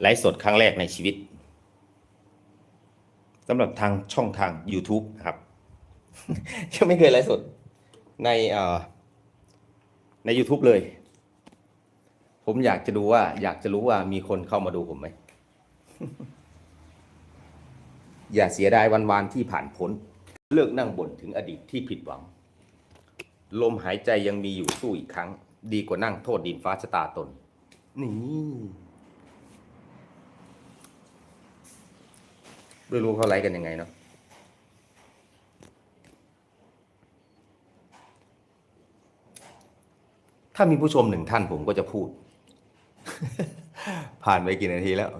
ไลฟ์สดครั้งแรกในชีวิตสำหรับทางช่องทาง YouTube นะครับ ยังไม่เคยไลฟ์สดในเอ่อใน YouTube เลย ผมอยากจะดูว่า อยากจะรู้ว่ามีคนเข้ามาดูผมไหม อย่าเสียดายวันวานๆที่ผ่านพ้น เลิกนั่งบ่นถึงอดีตที่ผิดหวัง ลมหายใจยังมีอยู่สู้อีกครั้ง ดีกว่านั่งโทษดินฟ้าชะตาตน นี่ ไม่รู้เขาไลฟ์กันยังไงเนาะถ้ามีผู้ชมหนึ่งท่านผมก็จะพูด ผ่านไปกี่นาทีแล้ว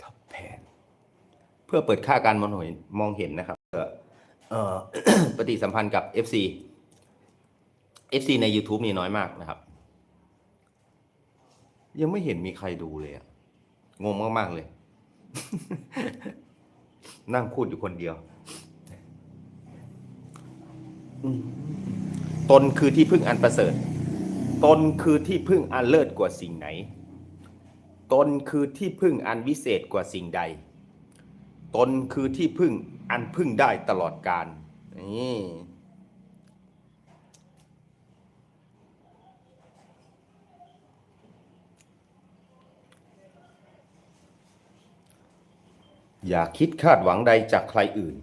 ท็อปแพนเพื่อเปิดค่าการมองเห็นมองเห็นนะครับเพื่อปฏิสัมพันธ์กับ FC FC ใน YouTube นี่น้อยมากนะครับ ยังไม่เห็นมีใครดูเลยอะงงมาก ๆ เลย นั่งพูดอยู่คนเดียวอืมตนคือที่พึ่งอันประเสริฐ ตนคือที่พึ่งอันเลิศกว่าสิ่งไหน ตนคือที่พึ่งอันวิเศษกว่าสิ่งใด ตนคือที่พึ่งอันพึ่งได้ตลอดกาลนี่ อย่าคิดคาดหวังใดจากใครอื่น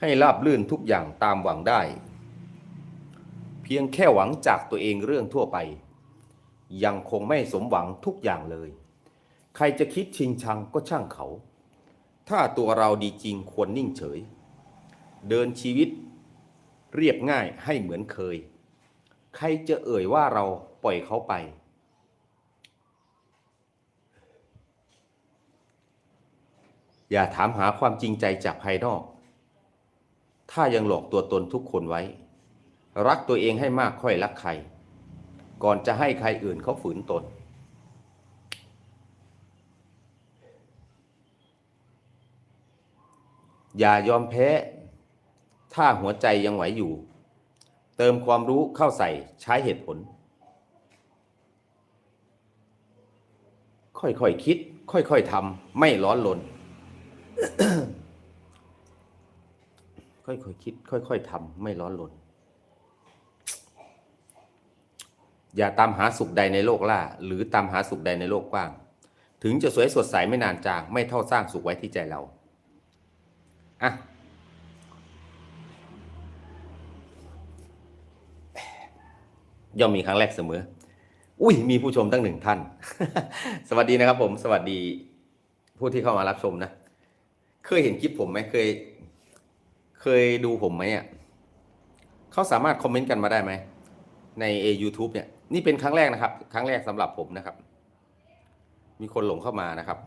ให้ราบลื่นทุกอย่างตามหวังได้ เพียงแค่หวังจากตัวเองเรื่องทั่วไป ยังคงไม่สมหวังทุกอย่างเลย ใครจะคิดชิงชังก็ช่างเขา ถ้าตัวเราดีจริงควรนิ่งเฉย เดินชีวิตเรียบง่ายให้เหมือนเคย ใครจะเอ่ยว่าเราปล่อยเขาไป อย่าถามหาความจริงใจจากภายนอก ถ้ายังหลอกตัวตนทุกคนไว้ รักตัวเองให้มากค่อยรักใคร ก่อนจะให้ใครอื่นเขาฝืนตน อย่ายอมแพ้ ถ้าหัวใจยังไหวอยู่ เติมความรู้เข้าใส่ใช้เหตุผล ค่อยๆคคิด ค่อยๆทำไม่ร้อนรน ค่อยๆคิด ค่อยๆทำไม่ร้อนรนอย่าตามหาสุขใดในโลกล่า หรือตามหาสุขใดในโลกกว้าง ถึงจะสวยสดใสไม่นานจาง ไม่เท่าสร้างสุขไว้ที่ใจเราอะย่อมมีครั้งแรกเสมอ อุ้ย มีผู้ชมตั้งหนึ่งท่าน สวัสดีนะครับผม สวัสดีผู้ที่เข้ามารับชมนะ เคยเห็นคลิปผมไหมเคย เคยดูผมไหมอะเขาสามารถคอมเมนต์กันมาได้ไหม ใน YouTube เนี่ย นี่เป็นครั้งแรกนะครับ ครั้งแรกสำหรับผมนะครับ มีคนหลงเข้ามานะครับ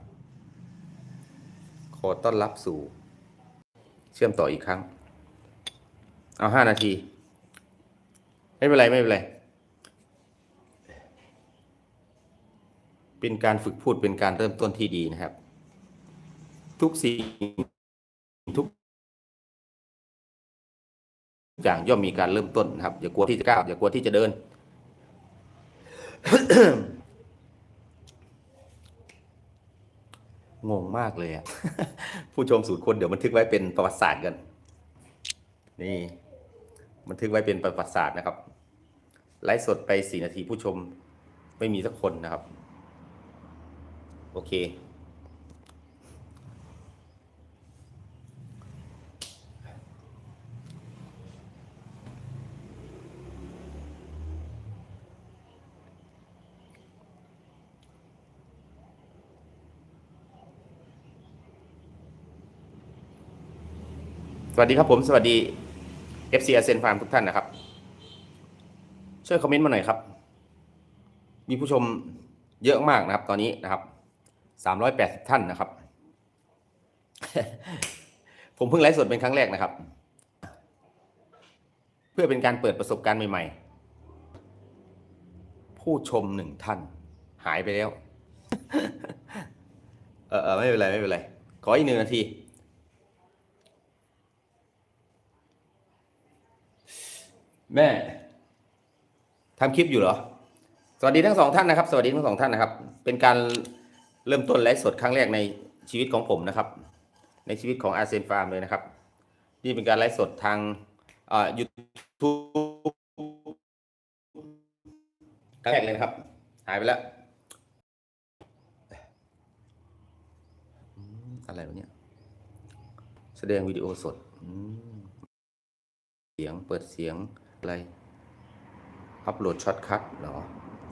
ขอต้อนรับสู่ เชื่อมต่ออีกครั้ง เอาห้านาที ไม่เป็นไร ไม่เป็นไร เป็นการฝึกพูดเป็นการเริ่มต้นที่ดีนะครับ ทุกสิ่งทุกอย่างย่อมมีการเริ่มต้นนะครับ อย่ากลัวที่จะก้าวอย่ากลัวที่จะเดิน งงมากเลยอะ ผู้ชมสูตรคนเดี๋ยวบันทึกไว้เป็นประวัติศาสตร์กัน นี่บันทึกไว้เป็นประวัติศาสตร์นะครับ ไลฟ์สดไปสี่นาทีผู้ชมไม่มีสักคนนะครับ โอเค ส วัสดีครับผม สวัสดี FC a Sen Farm ทุกท่านนะครับ ช่วยคอมเมนต์มาหน่อยครับ มีผู้ชมเยอะมากนะครับ ตอนนี้นะครับสามร้อยแปดสิบท่านนะครับ ผมเพิ่งไลฟ์สดเป็นครั้งแรกนะครับ เพื่อเป็นการเปิดประสบการณ์ใหม่ๆ ผู้ชมหนึ่งท่าน หายไปแล้ว เออไม่เป็นไรไม่เป็นไร ขออีกหนึ่งนาที แม่ทำคลิปอยู่เหรอ สวัสดีทั้งสองท่านนะครับ สวัสดีทั้งสองท่านนะครับ เป็นการเริ่มต้นไลฟ์สดครั้งแรกในชีวิตของผมนะครับ ในชีวิตของอาเซนฟาร์มเลยนะครับ นี่เป็นการไลฟ์สดทางอ่ายูทูบครั้งแรกเลยนะครับ หายไปแล้ว อะไรวะเนี่ย แสดงวิดีโอสดเสียงเปิดเสียง อะไร อัปโหลดช็อตคัทเหรอ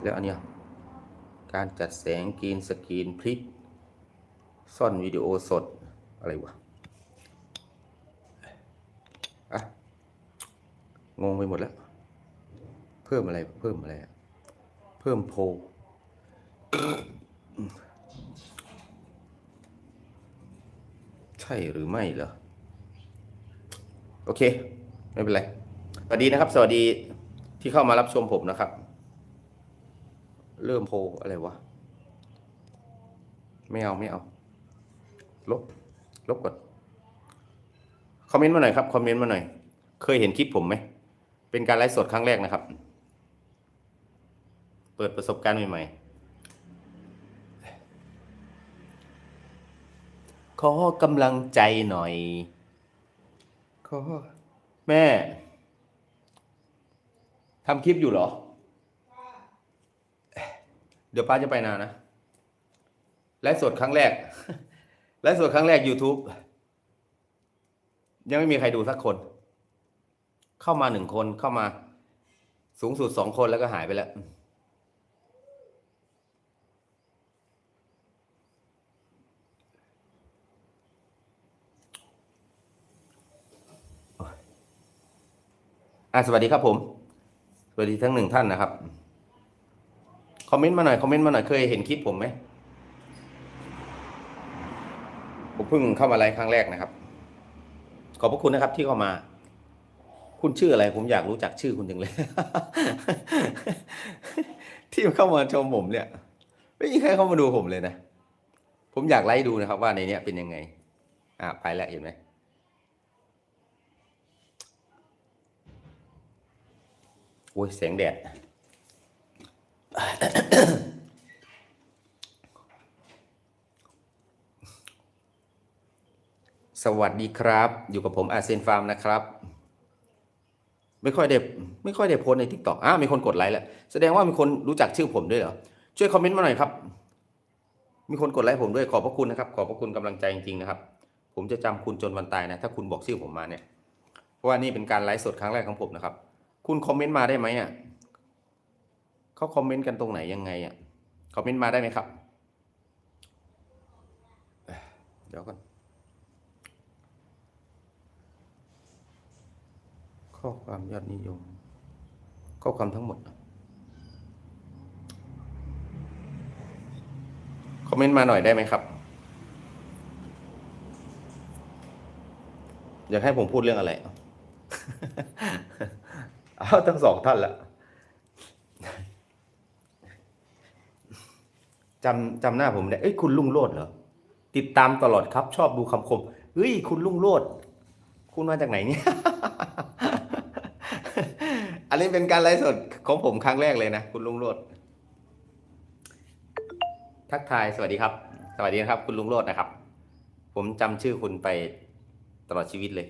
แล้วอันเนี้ยการจัดแสงกรีนสกรีนพลิก ซ่อนวิดีโอสด อะไรวะอะงงไปหมดแล้ว เพิ่มอะไรเพิ่มอะไร เพิ่มโพลใช่หรือไม่เหรอ โอเค ไม่เป็นไร วัสดีนะครับ สวัสดีที่เข้ามารับชมผมนะครับ เริ่มโพอะไรวะ ไม่เอาไม่เอา ลบ ลบก่อนคอมเมนต์มาหน่อยครับ คอมเมนต์มาหน่อย เคยเห็นคลิปผมไหม เป็นการไลฟ์สดครั้งแรกนะครับ เปิดประสบการณ์ใหม่ๆ ขอกำลังใจหน่อย ขอ แม่ ทำคลิปอยู่เหรอ เดี๋ยวป้าจะไปนานนะไลฟ์สดครั้งแรกไลฟ์สดครั้งแรก YouTube ยังไม่มีใครดูสักคน เข้ามาหนึ่งคนเข้ามา สูงสุดสองคนแล้วก็หายไปแล้วอะสวัสดีครับผม วัสดีทั้งหนึ่งท่านนะครับ คอมเมนต์มาหน่อย คอมเมนต์มาหน่อย เคยเห็นคลิปผมไหม ผมเพิ่งเข้ามาไลฟ์ครั้งแรกนะครับ ขอบพระคุณนะครับที่เข้ามา คุณชื่ออะไร ผมอยากรู้จักชื่อคุณจังเลย ที่เข้ามาชมผมเนี่ย ไม่มีใครเข้ามาดูผมเลยนะ ผมอยากไล่ดูนะครับ ว่าในเนี้ยเป็นยังไง อะไปแล้วเห็นไหม โอ้ยแสงแดดสวัสดีครับ อยู่กับผมอาเซนฟาร์มนะครับ ไม่ค่อยได้ไม่ค่อยได้โพสในทิกตอกอ้ามีคนกดไลค์แล้ว แสดงว่ามีคนรู้จักชื่อผมด้วยเหรอ ช่วยคอมเมนต์มาหน่อยครับ มีคนกดไลค์ผมด้วยขอบพระคุณนะครับ ขอบพระคุณกำลังใจจริงๆนะครับ ผมจะจำคุณจนวันตายนะ ถ้าคุณบอกชื่อผมมาเนี่ย เพราะว่านี่เป็นการไลฟ์สดครั้งแรกของผมนะครับ คุณคอมเมนต์มาได้ไหมอะเขาคอมเมนต์กันตรงไหนยังไงอะคอมเมนต์มาได้ไหมครับ เดี๋ยวก่อนข้อความยอดนิยม ข้อความทั้งหมด คอมเมนต์มาหน่อยได้ไหมครับ อยากให้ผมพูดเรื่องอะไร เอาทั้งสองท่านละจำจำหน้าผมได้เอ้ยคุณลุงโลดเหรอ ติดตามตลอดครับ ชอบดูคำคมเฮ้ย คุณลุงโลด คุณมาจากไหนเนี่ย อันนี้เป็นการไลฟ์สดของผมครั้งแรกเลยนะ คุณลุงโลด ทักทายสวัสดีครับ สวัสดีนะครับ คุณลุงโลดนะครับ ผมจำชื่อคุณไปตลอดชีวิตเลย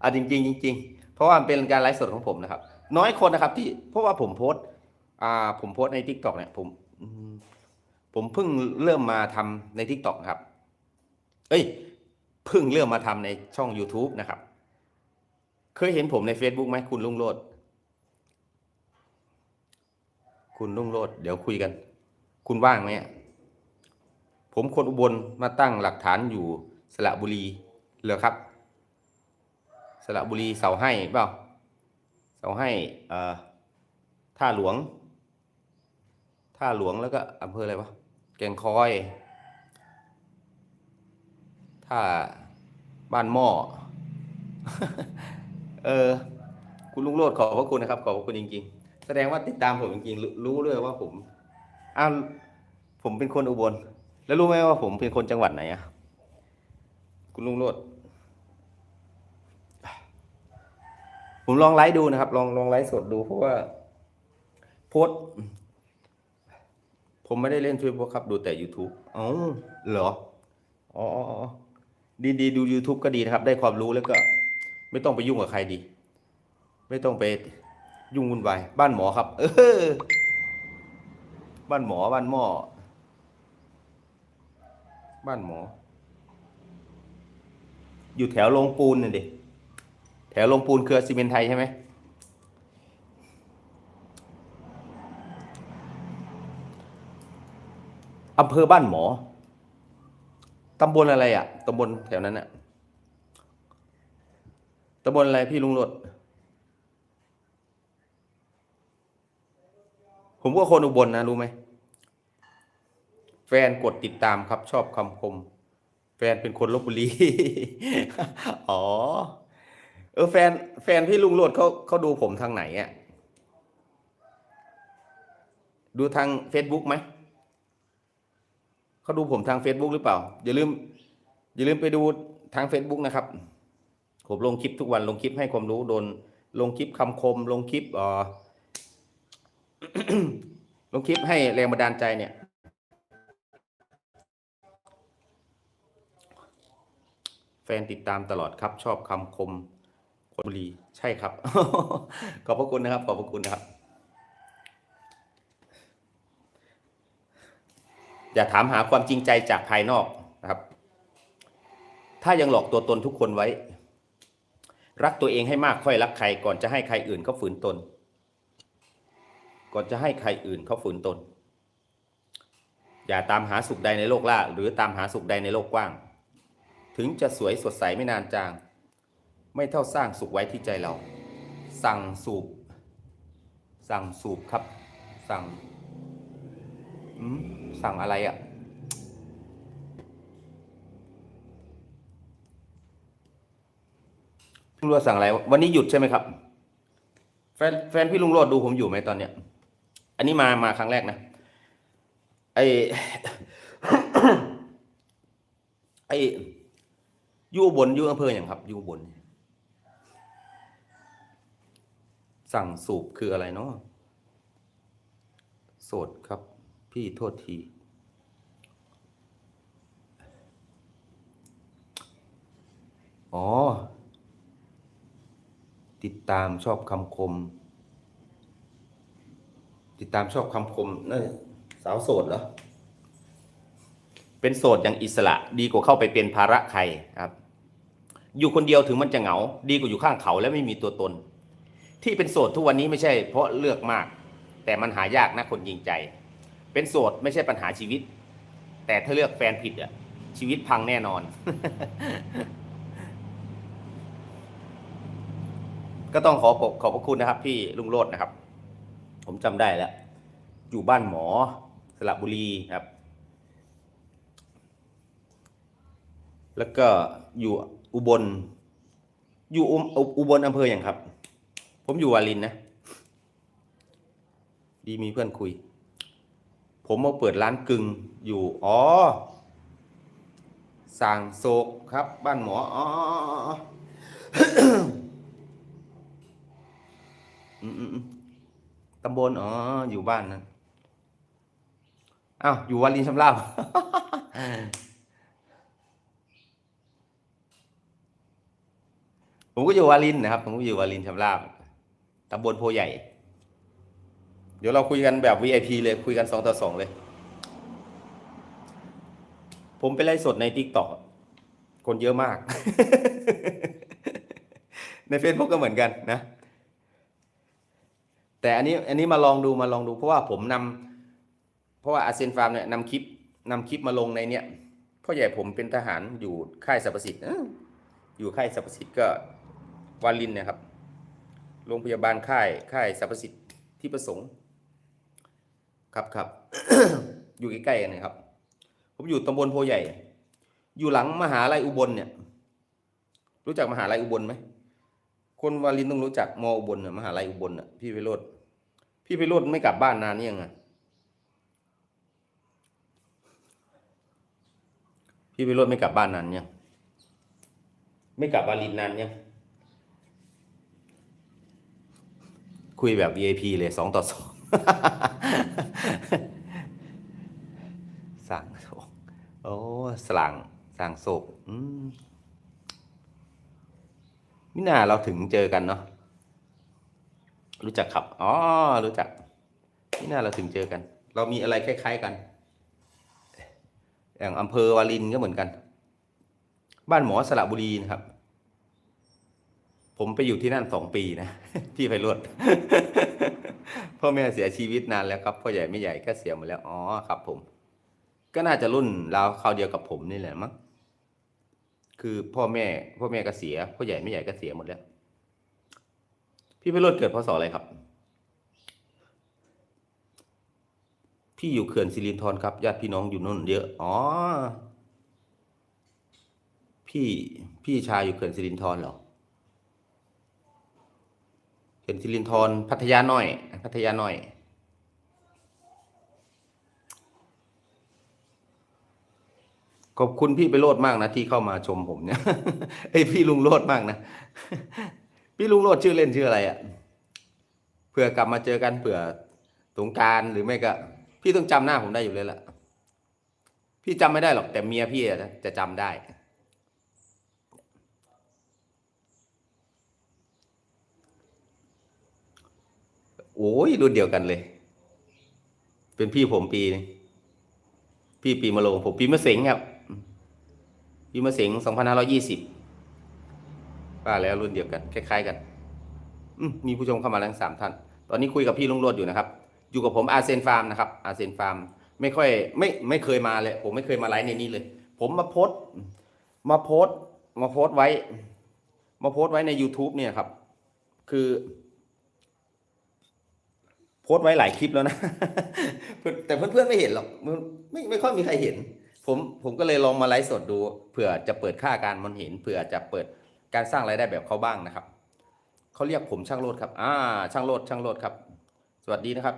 เอาจริงๆจริง เพราะว่าเป็นการไลฟ์สดของผมนะครับ น้อยคนนะครับ ที่เพราะว่าผมโพสอ่าผมโพสในทิกตอกเนี่ยผมผมเพิ่งเริ่มมาทำในทิกตอกครับ เอ้ยเพิ่งเริ่มมาทำในช่อง YouTube นะครับ เคยเห็นผมใน Facebook ไหมคุณลุงโลดคุณลุงโลดเดี๋ยวคุยกัน คุณว่างไหมอะผมคนอุบลมาตั้งหลักฐานอยู่สระบุรีเหรอครับ สระบุรีเสาให้เปล่าเสาให้เอ่อท่าหลวง ท่าหลวงแล้วก็อำเภออะไรวะแกงคอยท่าบ้านหม้อเออ คุณลุงโลดขอบพระคุณนะครับ ขอบพระคุณจริง ๆ แสดงว่าติดตามผมจริงๆ รู้รู้ด้วยว่าผมอ้าวผมเป็นคนอุบล แล้วรู้ไหมว่าผมเป็นคนจังหวัดไหนอะคุณลุงโลด ผมลองไลฟ์ดูนะครับ ลองลองไลฟ์สดดูเพราะว่า โพสผมไม่ได้เล่น Facebook ครับ ดูแต่ YouTube อ๋อเหรอ อ๋ออดีดีดู YouTube ก็ดีนะครับ ได้ความรู้แล้วก็ ไม่ต้องไปยุ่งกับใครดี ไม่ต้องไปยุ่งวุ่นวายบ้านหมอครับ เออ บ้านหมอบ้านหมอ บ้านหมอ อยู่แถวโรงปูนน่ะดิ แถวโรงปูนเครือซีเมนไทยใช่ไหมอำเภอบ้านหมอ ตำบลอะไรอะ่ะ ตำบลแถวนั้นอะ่ะ ตำบลอะไรพี่ลุงรดผมก็คนอุบลนะรู้ไหม แฟนกดติดตามครับชอบคำคม แฟนเป็นคนลบบุรี อ๋อ เออแฟนแฟนพี่ลุงโรดเขาเขาดูผมทางไหนอะ่ะดูทาง Facebook ไหม เขาดูผมทาง Facebook หรือเปล่า อย่าลืม อย่าลืมไปดูทาง Facebook นะครับ ผมลงคลิปทุกวันลงคลิปให้ความรู้โดน ลงคลิปคำคม ลงคลิปเอ่อลงคลิปให้แรงบันดาลใจเนี่ย แฟนติดตามตลอดครับ ชอบคำคม คนบุรีใช่ครับ ขอบพระคุณนะครับ ขอบพระคุณนะครับ อย่าถามหาความจริงใจจากภายนอกนะครับ ถ้ายังหลอกตัวตนทุกคนไว้ รักตัวเองให้มากค่อยรักใคร ก่อนจะให้ใครอื่นเขาฝืนตน ก่อนจะให้ใครอื่นเขาฝืนตน อย่าตามหาสุขใดในโลกล่า หรือตามหาสุขใดในโลกกว้าง ถึงจะสวยสดใสไม่นานจาง ไม่เท่าสร้างสุขไว้ที่ใจเรา สั่งสูบ สั่งสูบครับ สั่งสั่งอะไรอะ่ะ พี่ลุงโรดสั่งอะไร วันนี้หยุดใช่ไหมครับ แฟนแฟนพี่ลุงโรดดูผมอยู่ไหมตอนเนี้ย อันนี้มามาครั้งแรกนะ ไอไออยู่บนอยู่อำเภออย่างครับ อยู่บน สั่งสูบคืออะไรเนาะโสดครับ พี่โทษที อ๋อ ติดตามชอบคำคม ติดตามชอบคำคมนั่นสาวโสดเหรอ เป็นโสดอย่างอิสระดีกว่าเข้าไปเป็นภาระใครครับ อยู่คนเดียวถึงมันจะเหงา ดีกว่าอยู่ข้างเขาและไม่มีตัวตน ที่เป็นโสดทุกวันนี้ไม่ใช่เพราะเลือกมาก แต่มันหายากนะคนจริงใจ เป็นโสดไม่ใช่ปัญหาชีวิต แต่ถ้าเลือกแฟนผิดอะชีวิตพังแน่นอน ก็ต้องขอขอบขอบพระคุณนะครับ พี่ลุงโรจน์นะครับ ผมจำได้แล้ว อยู่บ้านหมอสระบุรีครับ แล้วก็อยู่อุบล อยู่อุอุอุบลอำเภออย่างครับ ผมอยู่วารินนะ ดีมีเพื่อนคุย ผมมาเปิดร้านกึ่งอยู่ อ๋อสางโศกครับ บ้านหมอ อ๋ออ๋ออ๋ออืมอืมอืมตำบลอ๋อ อยู่บ้านนั้นอ้าว อยู่วารินชำราบผมก็อยู่วารินนะครับ ผมก็อยู่วารินชำราบ ตำบลโพใหญ่ เดี๋ยวเราคุยกันแบบ VIP เลยคุยกันสองต่อสองเลย ผมไปไล่สดใน t ิ k t o k คนเยอะมาก ใน Facebook ก็เหมือนกันนะ แต่อันนี้อันนี้มาลองดูมาลองดู เพราะว่าผมนำเพราะว่าอาเซนฟาร์มเนี่ยนำคลิปนำคลิปมาลงในเนี่ยพ่อใหญ่ผมเป็นทหารอยู่ค่ายสรรพสิทธิ์อยู่ค่ายสรรพสิทธิ์ก็วาลินนะครับ โรงพยาบาลค่ายค่ายสรรพสิทธิ์ที่ประสงค์ ครับครับ อยู่ใกล้ๆกันนะครับ ผมอยู่ตำบลโพใหญ่ อยู่หลังมหาลัยอุบลเนี่ย รู้จักมหาลัยอุบลไหมคนวาลินต้องรู้จักมออุบลน่ะมหาลัยอุบลน่ะพี่ไพโรธพี่ไพโรธไม่กลับบ้านนานนี่ยังไงพี่ไพโรธไม่กลับบ้านนานยังไม่กลับวาลินนานยัง คุยแบบ VIP เลยสองต่อสองสั่งโศกโอ้สลังสั่งโศกอืมมิน่าเราถึงเจอกันเนาะรู้จักครับอ๋อรู้จักมิน่าเราถึงเจอกัน เรามีอะไรคล้าย ๆกัน อย่างอำเภอวารินก็เหมือนกัน บ้านหมอสระบุรีนะครับ ผมไปอยู่ที่นั่นสองปีนะพี่ไพโรดพ่อแม่เสียชีวิตนานแล้วครับพ่อใหญ่ไม่ใหญ่ก็เสียหมดแล้วอ๋อครับ ผม ก็น่าจะรุ่นราวคราวเดียวกับผมนี่แหละมั้งคือพ่อแม่ พ่อแม่ก็เสียพ่อใหญ่ไม่ใหญ่ก็เสียหมดแล้ว พี่ไพโรดเกิดพศอะไรครับ พี่อยู่เขื่อนสิรินธรครับญาติพี่น้องอยู่นู่นเยอะอ๋อพี่พี่ชายอยู่เขื่อนสิรินธรเหรอ เขื่อนสิรินธรพัทยาหน้อย พัทยาหน้อยขอบคุณพี่ไปโรดมากนะที่เข้ามาชมผมเนี่ยไอพี่ลุงโรดมากนะ พี่ลุงโรดชื่อเล่นชื่ออะไรอะ่ะเผื่อกลับมาเจอกันเผื่อสงการหรือไม่ก็ พี่ต้องจำหน้าผมได้อยู่เลยล่ะ พี่จำไม่ได้หรอกแต่เมียพี่อะจะจำได้ โอ้ยรุ่นเดียวกันเลย เป็นพี่ผมปี พี่ปีมะโรงผมปีมะเสงครับ ปีมะเสงสองพันห้าร้อยี่สิบว่าแล้วรุ่นเดียวกัน คล้ายๆกันอืมีผู้ชมเข้ามาแล้วสามท่าน ตอนนี้คุยกับพี่ลุงโรดอยู่นะครับ อยู่กับผมอาเซนฟาร์มนะครับ อาเซนฟาร์ม ไม่ค่อย ไม่ไม่เคยมาเลย ผมไม่เคยมาไลฟ์ในนี้เลย ผมมาโพสมาโพสมาโพสไว้ มาโพสไว้ใน YouTube เนี่ยครับ คือ โพสต์ไว้หลายคลิปแล้วนะ แต่เพื่อนๆไม่เห็นหรอกไม่ไม่ค่อยมีใครเห็น ผมผมก็เลยลองมาไลฟ์สดดูเผื่อจะเปิดค่าการมันเห็นเผื่อจะเปิดการสร้างรายได้แบบเขาบ้างนะครับเขาเรียกผมช่างโลดครับ อ่า ช่างโลดช่างโลดครับ สวัสดีนะครับ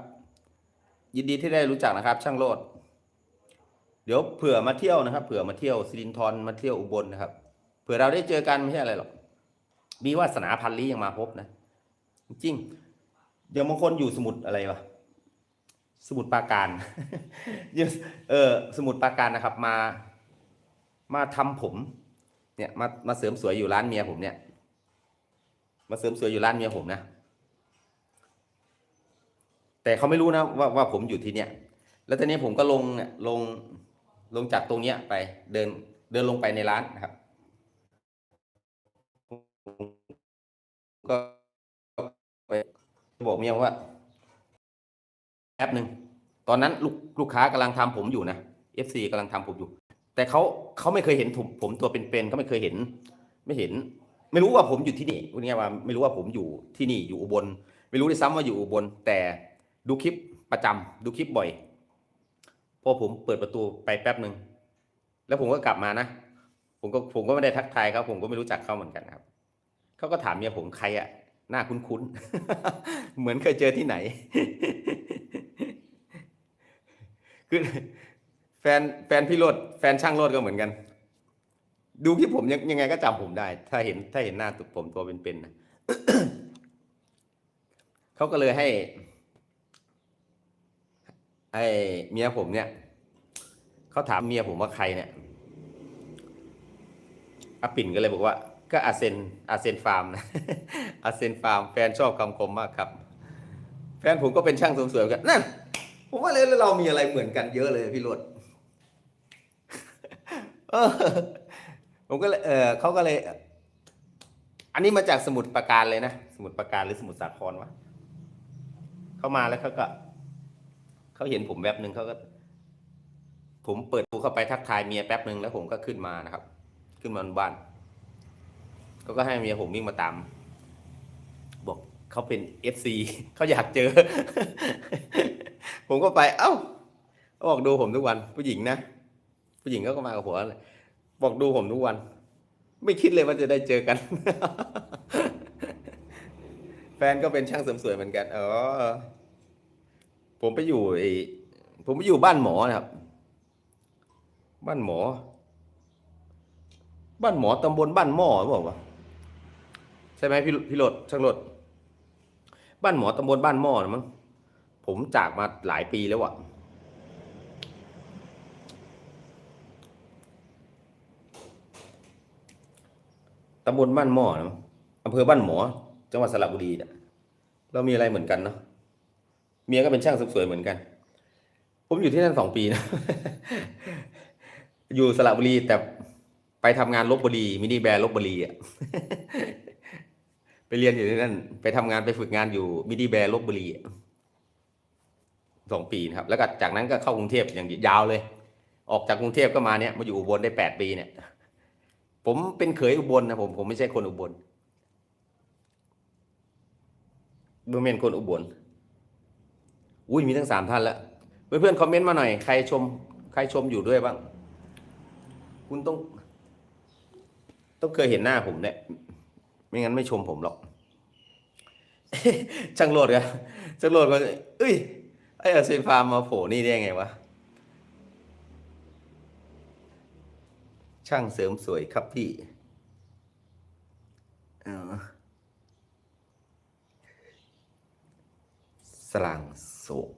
ยินดีที่ได้รู้จักนะครับ ช่างโลด เดี๋ยวเผื่อมาเที่ยวนะครับ เผื่อมาเที่ยวสิรินธรมาเที่ยวอุบลนะครับ เผื่อเราได้เจอกันไม่ใช่อะไรหรอกมีวาสนาพันลี้ยังมาพบนะ จริง เดี๋ยวบางคนอยู่สมุดอะไรวะสมุดปาการเออ สมุดปาการนะครับ มา มาทำผม เนี่ย มา มาเสริมสวยอยู่ร้านเมียผมเนี่ย มาเสริมสวยอยู่ร้านเมียผมนะ แต่เขาไม่รู้นะว่าว่าผมอยู่ที่เนี่ย แล้วตอนนี้ผมก็ลงเนี่ยลง ลงจากตรงเนี้ยไป เดิน เดินลงไปในร้านนะครับ ก็ไป บอกเมียว่าแอปหนึ่งตอนนั้นลูกลูกค้ากำลังทำผมอยู่นะ FC กำลังทำผมอยู่ แต่เขาเขาไม่เคยเห็นผมผมตัวเป็นๆเขาไม่เคยเห็น ไม่เห็น ไม่รู้ว่าผมอยู่ที่นี่พูดง่ายว่าไม่รู้ว่าผมอยู่ที่นี่อยู่อุบล ไม่รู้ด้วยซ้ำว่าอยู่อุบลแต่ดูคลิปประจำดูคลิปบ่อยพอผมเปิดประตูไปแป๊บหนึ่งแล้วผมก็กลับมานะผมก็ผมก็ไม่ได้ทักทายเขาผมก็ไม่รู้จักเขาเหมือนกันครับเขาก็ถามเมียผมใครอะ หน้าคุ้นๆ เหมือนเคยเจอที่ไหน คือแฟนแฟนพี่โรดแฟนช่างโรดก็เหมือนกัน ดูคลิปผมยังยังไงก็จำผมได้ ถ้าเห็นถ้าเห็นหน้าตัวผมตัวเป็นๆนะเขาก็เลยให้ ไอ้เมียผมเนี่ย เขาถามเมียผมว่าใครเนี่ยอปิ่นก็เลยบอกว่า ก็อาเซนอาเซนฟาร์มนะอาเซนฟาร์มแฟนชอบคำคมมากครับ แฟนผมก็เป็นช่างเสริมสวยเหมือกันนั่นผมว่าเลยเรามีอะไรเหมือนกันเยอะเลยพี่รดผมก็เลยเออเขาก็เลย อันนี้มาจากสมุดปราการเลยนะสมุดปราการหรือสมุดสาครวะเขามาแล้วเขาก็เขาเห็นผมแป๊บหนึ่งเขาก็ ผมเปิดประตูเข้าไปทักทายเมียแป๊บหนึ่งแล้วผมก็ขึ้นมานะครับ ขึ้นมาบนบ้าน เขาก็ให้เมียผมวิ่งมาตาม บอกเขาเป็นเอฟซีเขาอยากเจอ ผมก็ไป เอ้าบอกดูผมทุกวัน ผู้หญิงนะผู้หญิงเขาก็มากับผัวเลยบอกดูผมทุกวัน ไม่คิดเลยว่าจะได้เจอกัน แฟนก็เป็นช่างเสริมสวยเหมือนกัน เออ ผมไปอยู่ไอผมไปอยู่บ้านหมอนะครับ บ้านหมอ บ้านหมอตำบลบ้านหม้อหรือเปล่า ใช่ไหมพี่พี่รดช่างรดบ้านหมอตำบลบ้านหม้อนะมั้งผมจากมาหลายปีแล้วอะตำบลบ้านหม้อนะอำเภอบ้านหมอ จังหวัดสระบุรีเนี่ยเรามีอะไรเหมือนกันเนาะเมียก็เป็นช่างเสริมสวยเหมือนกัน ผมอยู่ที่นั่นสองปีนะ อยู่สระบุรีแต่ไปทำงานลบบุรีมินิแบร์ลบบุรีอะ ไปเรียนอยู่ที่นั่น ไปทำงานไปฝึกงานอยู่มินิแบร์ลบบุรีสองปีครับ แล้วก็จากนั้นก็เข้ากรุงเทพอย่างยาวเลย ออกจากกรุงเทพก็มาเนี่ยมาอยู่อุบลได้แปดปีเนี่ย ผมเป็นเขยอุบลนะผมผมไม่ใช่คนอุบลเมื่อเป็นคนอุบลอุ้ยมีทั้งสามท่านแล้วเพื่อนๆคอมเมนต์มาหน่อยใครชม ใครชมอยู่ด้วยบ้าง คุณต้อง ต้องเคยเห็นหน้าผมเนี่ย ไม่งั้นไม่ชมผมหรอก ช่างโหลดกันช่างโหลดก็เอ้ย ไอ้อาเซนฟาร์มมาโผล่นี่ได้ไงวะ ช่างเสริมสวยครับพี่สลางโศก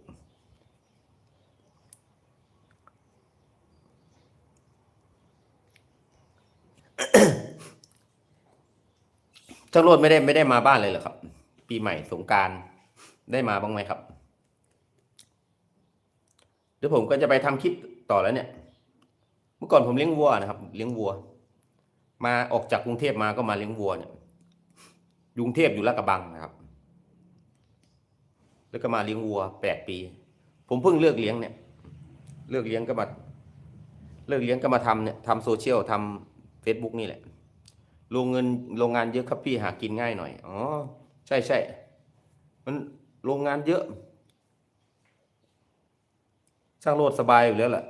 เจ้าโรดไม่ได้ไม่ได้มาบ้านเลยเหรอครับ ปีใหม่สงการได้มาบ้างไหมครับเดี๋ยวผมก็จะไปทำคลิปต่อแล้วเนี่ย เมื่อก่อนผมเลี้ยงวัวนะครับ เลี้ยงวัว มาออกจากกรุงเทพมาก็มาเลี้ยงวัวเนี่ยกรุงเทพอยู่ลาดกระบังนะครับ แล้วก็มาเลี้ยงวัวแปดปี ผมเพิ่งเลิกเลี้ยงเนี่ย เลิกเลี้ยงก็มาเลิกเลี้ยงก็มาทำเนี่ยทำโซเชียลทำเฟซบุ๊กนี่แหละ โรงเงินโรงงานเยอะครับพี่หากินง่ายหน่อย อ๋อ ใช่ใช่มันโรงงานเยอะสร้างโลดสบายอยู่แล้วแหละ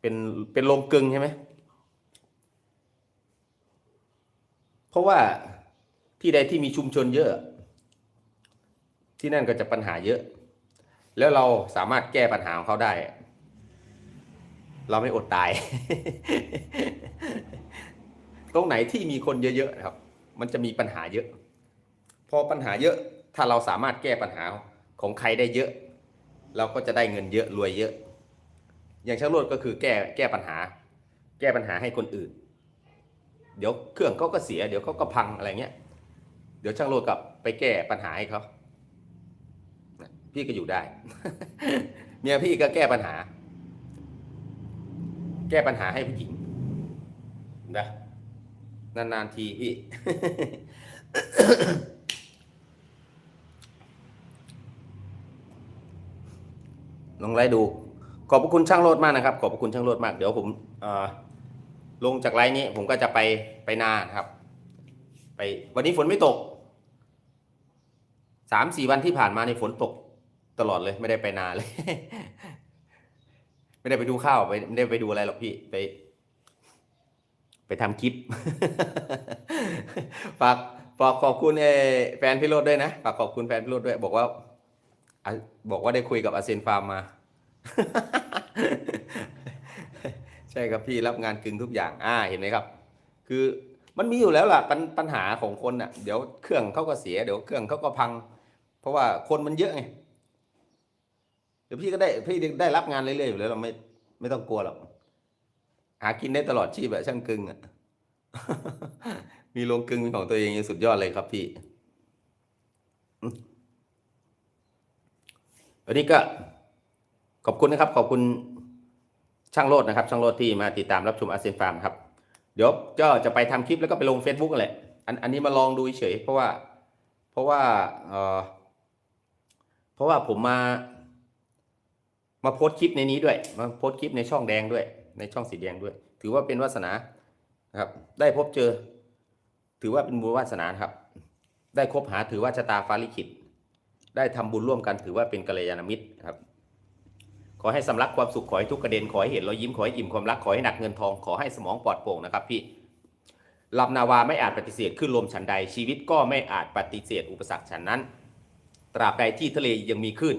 เป็นเป็นโรงกึงใช่ไหม เพราะว่าที่ใดที่มีชุมชนเยอะ ที่นั่นก็จะปัญหาเยอะ แล้วเราสามารถแก้ปัญหาของเขาได้ เราไม่อดตาย ตรงไหนที่มีคนเยอะๆนะครับ มันจะมีปัญหาเยอะ พอปัญหาเยอะถ้าเราสามารถแก้ปัญหาของใครได้เยอะ เราก็จะได้เงินเยอะรวยเยอะ อย่างช่างโรดก็คือแก้แก้ปัญหา แก้ปัญหาให้คนอื่น เดี๋ยวเครื่องเขาก็เสีย เดี๋ยวเขาก็พังอะไรเงี้ยเดี๋ยวช่างโรดกลับไปแก้ปัญหาให้เขาพี่ก็อยู่ได้ เมียพี่ก็แก้ปัญหา แก้ปัญหาให้ผู้หญิงนะ นานๆทีพี่ ลองไล่ดู ขอบพระคุณช่างโลดมากนะครับ ขอบพระคุณช่างโลดมาก เดี๋ยวผมลงจากไลน์นี้ ผมก็จะไปไปนานครับ ไปวันนี้ฝนไม่ตกสามสี่วันที่ผ่านมาในฝนตกตลอดเลย ไม่ได้ไปนาเลย ไม่ได้ไปดูข้าวไปไม่ได้ไปดูอะไรหรอกพี่ไป ไปทำคลิป ฝากฝากขอบคุณเอแฟนพี่โรดด้วยนะ ฝากขอบคุณแฟนพี่โรดด้วย บอกว่า บอกว่าได้คุยกับอาเซนฟาร์มมา ใช่ครับพี่รับงานกึ่งทุกอย่าง อ่า เห็นไหมครับ คือมันมีอยู่แล้วล่ะปัญปัญหาของคนอะ เดี๋ยวเครื่องเขาก็เสีย เดี๋ยวเครื่องเขาก็พัง เพราะว่าคนมันเยอะไง เดี๋ยวพี่ก็ได้พี่ได้รับงานเรื่อยๆอยู่แล้วเราไม่ไม่ต้องกลัวหรอก หากินได้ตลอดชีพแบบช่างกึ่งอะมีโรงกึ่งเป็นของตัวเองยังสุดยอดเลยครับพี่อันนี้ก็ขอบคุณนะครับ ขอบคุณช่างโลดนะครับ ช่างโลดที่มาติดตามรับชมอาเซียนฟาร์มครับ เดี๋ยวก็จะไปทำคลิปแล้วก็ไปลง Facebook กันแหละอันอันนี้มาลองดูเฉยเพราะว่า เพราะว่าเออเพราะว่าผมมา มาโพสต์คลิปในนี้ด้วย มาโพสต์คลิปในช่องแดงด้วย ในช่องสีแดงด้วย ถือว่าเป็นวาสนานะครับ ได้พบเจอ ถือว่าเป็นบุญวาสนาครับ ได้คบหาถือว่าชะตาฟ้าลิขิต ได้ทำบุญร่วมกันถือว่าเป็นกัลยาณมิตรครับ ขอให้สำลักความสุขขอให้ทุกกระเด็นขอให้เห็นรอยยิ้มขอให้อิ่มความรักขอให้หนักเงินทองขอให้สมองปลอดโปร่งนะครับพี่ลำนาวาไม่อาจปฏิเสธขึ้นลมฉันใด ชีวิตก็ไม่อาจปฏิเสธอุปสรรคฉันนั้น ตราบใดที่ทะเลยังมีคลื่น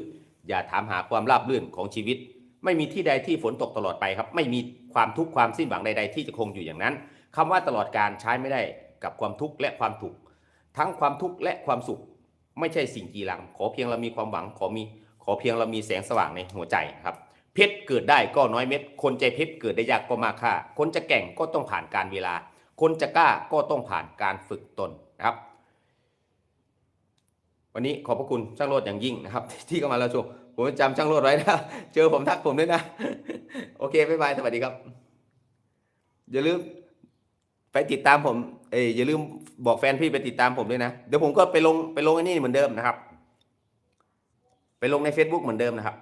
อย่าถามหาความราบรื่นของชีวิต ไม่มีที่ใดที่ฝนตกตลอดไปครับ ไม่มีความทุกข์ความสิ้นหวังใด ๆ ที่จะคงอยู่อย่างนั้นคำว่าตลอดการใช้ไม่ได้กับความทุกข์และความถูกทั้งความทุกข์และความสุข ไม่ใช่สิ่งกีรัง ขอเพียงเรามีความหวังขอมี ขอเพียงเรามีแสงสว่างในหัวใจครับเพชรเกิดได้ก็น้อยเม็ด คนใจเพชรเกิดได้ยากก็มากค่า คนจะแก่งก็ต้องผ่านการเวลา คนจะกล้าก็ต้องผ่านการฝึกตนนะครับ วันนี้ขอบพระคุณช่างโรดอย่างยิ่งนะครับ ที่เข้ามาแล้วชม ผมจำช่างโรดไว้นะ เจอผมทักผมด้วยนะ โอเคบ๊ายบาย สวัสดีครับ อย่าลืมไปติดตามผม เอ้ยอย่าลืมบอกแฟนพี่ไปติดตามผมด้วยนะ เดี๋ยวผมก็ไปลงไปลงไอ้นี่เหมือนเดิมนะครับ ไปลงใน Facebook เหมือนเดิมนะครับ